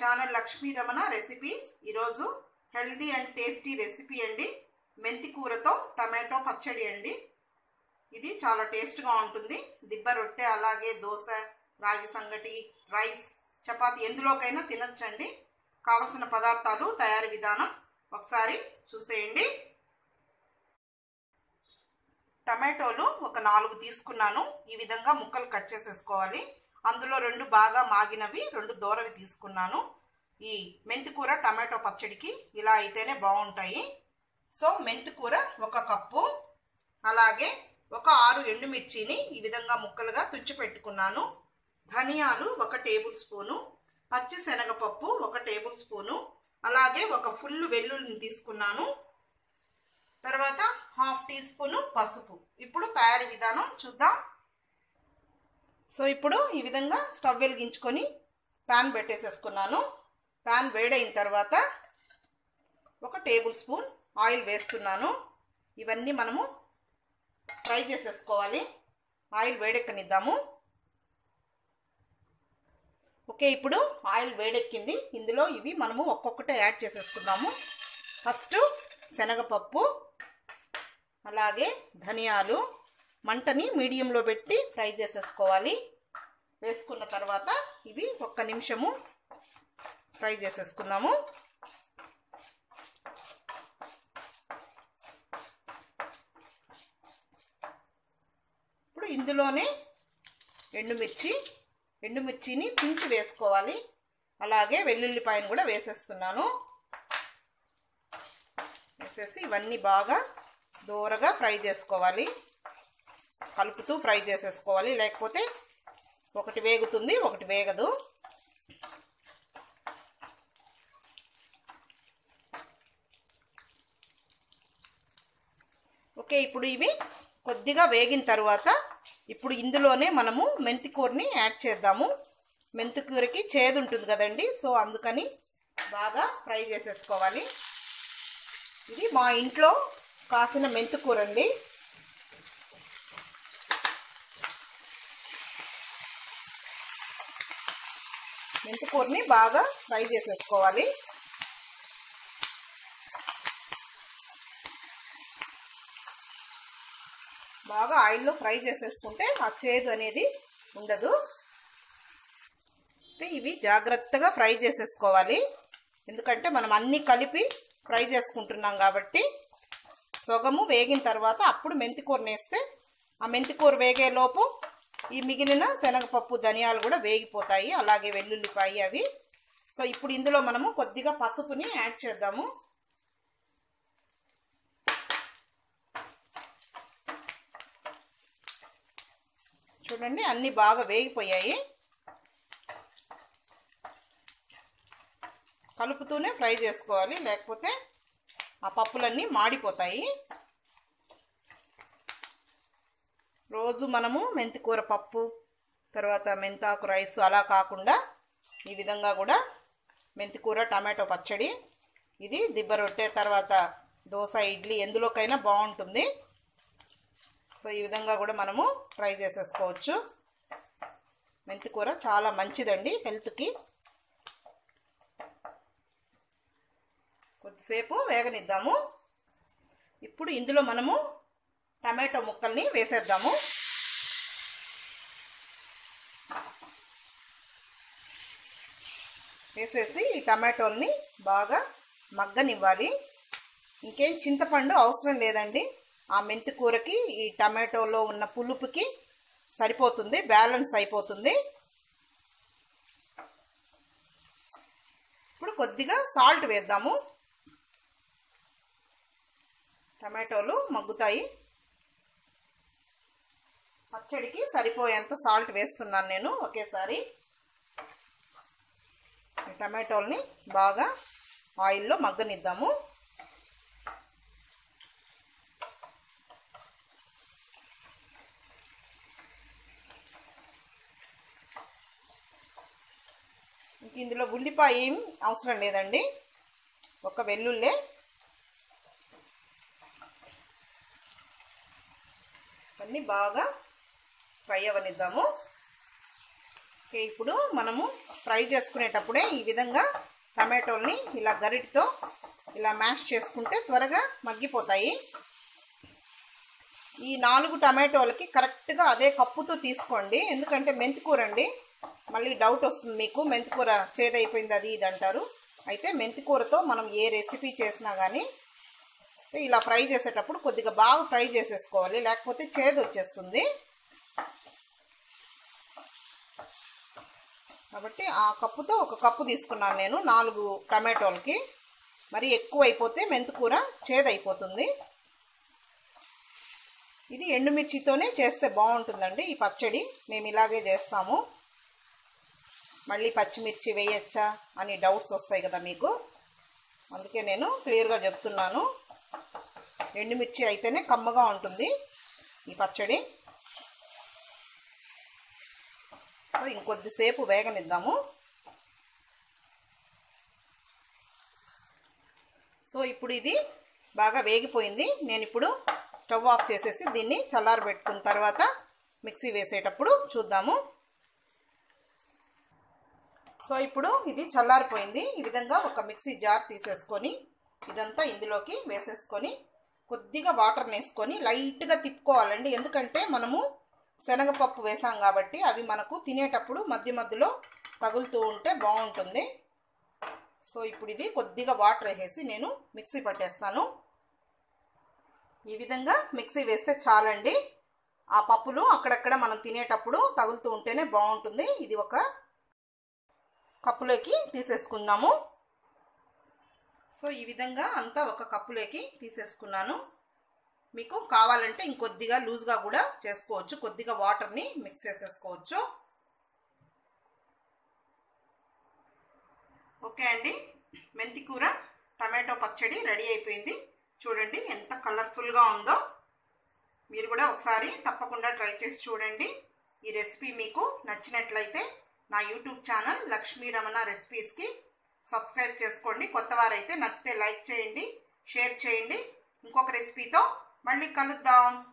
Channel Lakshmi Ramana recipes ఈరోజు healthy and tasty recipe అండి. మెంతి కూరతో టమాటో పచ్చడి అండి. ఇది చాలా టేస్ట్గా ఉంటుంది. దిబ్బ రొట్టె అలాగే దోశ రాగి సంగటి రైస్ చపాతి ఎందులోకైనా తినచ్చండి. కావలసిన పదార్థాలు తయారీ విధానం ఒకసారి చూసేయండి. టమాటోలు ఒక నాలుగు తీసుకున్నాను. ఈ విధంగా ముక్కలు కట్ చేసేసుకోవాలి. అందులో రెండు బాగా మాగినవి రెండు దూరవి తీసుకున్నాను. ఈ మెంతికూర టమాటో పచ్చడికి ఇలా అయితేనే బాగుంటాయి. సో మెంతికూర ఒక కప్పు అలాగే ఒక ఆరు ఎండుమిర్చిని ఈ విధంగా ముక్కలుగా తుంచి పెట్టుకున్నాను. ధనియాలు ఒక టేబుల్ స్పూను పచ్చి శనగపప్పు ఒక టేబుల్ స్పూను అలాగే ఒక ఫుల్ వెల్లుల్లిని తీసుకున్నాను. తర్వాత హాఫ్ టీ స్పూను పసుపు. ఇప్పుడు తయారీ విధానం చూద్దాం. సో ఇప్పుడు ఈ విధంగా స్టవ్ వెలిగించుకొని ప్యాన్ పెట్టేసేసుకున్నాను. ప్యాన్ వేడైన తర్వాత ఒక టేబుల్ స్పూన్ ఆయిల్ వేస్తున్నాను. ఇవన్నీ మనము ఫ్రై చేసేసుకోవాలి. ఆయిల్ వేడెక్కనిద్దాము. ఓకే ఇప్పుడు ఆయిల్ వేడెక్కింది. ఇందులో ఇవి మనము ఒక్కొక్కటే యాడ్ చేసేసుకుందాము. ఫస్ట్ శనగపప్పు అలాగే ధనియాలు మంటని మీడియంలో పెట్టి ఫ్రై చేసేసుకోవాలి. వేసుకున్న తర్వాత ఇవి ఒక్క నిమిషము ఫ్రై చేసేసుకుందాము. ఇప్పుడు ఇందులోనే ఎండుమిర్చి ఎండుమిర్చిని తుంచి వేసుకోవాలి. అలాగే వెల్లుల్లిపాయను కూడా వేసేస్తున్నాను. వేసేసి ఇవన్నీ బాగా దూరగా ఫ్రై చేసుకోవాలి. కలుపుతూ ఫ్రై చేసేసుకోవాలి. లేకపోతే ఒకటి వేగుతుంది ఒకటి వేగదు. ఓకే ఇప్పుడు ఇవి కొద్దిగా వేగిన తర్వాత ఇప్పుడు ఇందులోనే మనము మెంతికూరని యాడ్ చేద్దాము. మెంతికూరకి చేదు ఉంటుంది కదండి సో అందుకని బాగా ఫ్రై చేసేసుకోవాలి. ఇది మా ఇంట్లో కాసిన మెంతికూర అండి. మెంతికూరని బాగా ఫ్రై చేసేసుకోవాలి. బాగా ఆయిల్లో ఫ్రై చేసేసుకుంటే ఆ చేదు అనేది ఉండదు. ఇవి జాగ్రత్తగా ఫ్రై చేసేసుకోవాలి. ఎందుకంటే మనం అన్నీ కలిపి ఫ్రై చేసుకుంటున్నాం కాబట్టి సొగము వేగిన తర్వాత అప్పుడు మెంతికూరని వేస్తే ఆ మెంతికూర వేగేలోపు ఈ మిగిలిన శనగపప్పు ధనియాలు కూడా వేగిపోతాయి. అలాగే వెల్లుల్లిపాయి అవి. సో ఇప్పుడు ఇందులో మనము కొద్దిగా పసుపుని యాడ్ చేద్దాము. చూడండి అన్నీ బాగా వేగిపోయాయి. కలుపుతూనే ఫ్రై చేసుకోవాలి. లేకపోతే ఆ పప్పులన్నీ మాడిపోతాయి. రోజు మనము మెంతికూర పప్పు తర్వాత మెంతాకు రైస్ అలా కాకుండా ఈ విధంగా కూడా మెంతికూర టమాటో పచ్చడి ఇది దిబ్బ రొట్టె తర్వాత దోశ ఇడ్లీ ఎందులోకైనా బాగుంటుంది. సో ఈ విధంగా కూడా మనము ట్రై చేసేసుకోవచ్చు. మెంతికూర చాలా మంచిదండి హెల్త్కి. కొద్దిసేపు వేగనిద్దాము. ఇప్పుడు ఇందులో మనము టమాటో ముక్కల్ని వేసేద్దాము. వేసేసి ఈ టమాటోల్ని బాగా మగ్గనివ్వాలి. ఇంకేం చింతపండు అవసరం లేదండి. ఆ మెంతి కూరకి ఈ టమాటోలో ఉన్న పులుపుకి సరిపోతుంది బ్యాలెన్స్ అయిపోతుంది. ఇప్పుడు కొద్దిగా సాల్ట్ వేద్దాము. టమాటోలు మగ్గుతాయి. పచ్చడికి సరిపోయేంత సాల్ట్ వేస్తున్నాను నేను ఒకేసారి. టమాటోల్ని బాగా ఆయిల్లో మగ్గనిద్దాము. ఇంక ఇందులో ఉల్లిపాయ ఏం అవసరం లేదండి. ఒక వెల్లుల్లే అన్నీ బాగా ఫ్రై అవ్వనిద్దాము. ఓకే ఇప్పుడు మనము ఫ్రై చేసుకునేటప్పుడే ఈ విధంగా టమాటోల్ని ఇలా గరిటితో ఇలా మ్యాష్ చేసుకుంటే త్వరగా మగ్గిపోతాయి. ఈ నాలుగు టమాటోలకి కరెక్ట్గా అదే కప్పుతో తీసుకోండి. ఎందుకంటే మెంతికూర అండి. మళ్ళీ డౌట్ వస్తుంది మీకు. మెంతికూర చేదైపోయింది అది ఇది అంటారు. అయితే మెంతికూరతో మనం ఏ రెసిపీ చేసినా కానీ ఇలా ఫ్రై చేసేటప్పుడు కొద్దిగా బాగా ఫ్రై చేసేసుకోవాలి. లేకపోతే చేదు వచ్చేస్తుంది కాబట్టి ఆ కప్పుతో ఒక కప్పు తీసుకున్నాను నేను నాలుగు టమాటోలకి. మరి ఎక్కువ అయిపోతే మెంతికూర చేదైపోతుంది. ఇది ఎండుమిర్చితోనే చేస్తే బాగుంటుందండి ఈ పచ్చడి. మేము ఇలాగే చేస్తాము. మళ్ళీ పచ్చిమిర్చి వేయచ్చా అని డౌట్స్ వస్తాయి కదా మీకు. అందుకే నేను క్లియర్గా చెప్తున్నాను. ఎండుమిర్చి అయితేనే కమ్మగా ఉంటుంది ఈ పచ్చడి. సో ఇంకొద్దిసేపు వేగనిద్దాము. సో ఇప్పుడు ఇది బాగా వేగిపోయింది. నేను ఇప్పుడు స్టవ్ ఆఫ్ చేసేసి దీన్ని చల్లారబెట్టుకున్న తర్వాత మిక్సీ వేసేటప్పుడు చూద్దాము. సో ఇప్పుడు ఇది చల్లారిపోయింది. ఈ విధంగా ఒక మిక్సీ జార్ తీసేసుకొని ఇదంతా ఇందులోకి వేసేసుకొని కొద్దిగా వాటర్ వేసుకొని లైట్గా తిప్పుకోవాలండి. ఎందుకంటే మనము శనగపప్పు వేసాం కాబట్టి అవి మనకు తినేటప్పుడు మధ్య మధ్యలో తగులుతూ ఉంటే బాగుంటుంది. సో ఇప్పుడు ఇది కొద్దిగా వాటర్ వేసేసి నేను మిక్సీ పట్టేస్తాను. ఈ విధంగా మిక్సీ వేస్తే చాలండి. ఆ పప్పులు అక్కడక్కడ మనం తినేటప్పుడు తగులుతూ ఉంటేనే బాగుంటుంది. ఇది ఒక కప్పులోకి తీసేసుకుందాము సో ఈ విధంగా అంతా ఒక కప్పులోకి తీసేసుకున్నాను. మీకు కావాలంటే ఇంకొద్దిగా లూజ్గా కూడా చేసుకోవచ్చు. కొద్దిగా వాటర్ని మిక్స్ చేసేసుకోవచ్చు. ఓకే అండి. మెంతికూర టమాటో పచ్చడి రెడీ అయిపోయింది. చూడండి ఎంత కలర్ఫుల్గా ఉందో. మీరు కూడా ఒకసారి తప్పకుండా ట్రై చేసి చూడండి. ఈ రెసిపీ మీకు నచ్చినట్లయితే నా యూట్యూబ్ ఛానల్ లక్ష్మీ రమణ రెసిపీస్కి సబ్స్క్రైబ్ చేసుకోండి. కొత్త వారైతే నచ్చితే లైక్ చేయండి షేర్ చేయండి. ఇంకొక రెసిపీతో మళ్ళీ కలుద్దాం.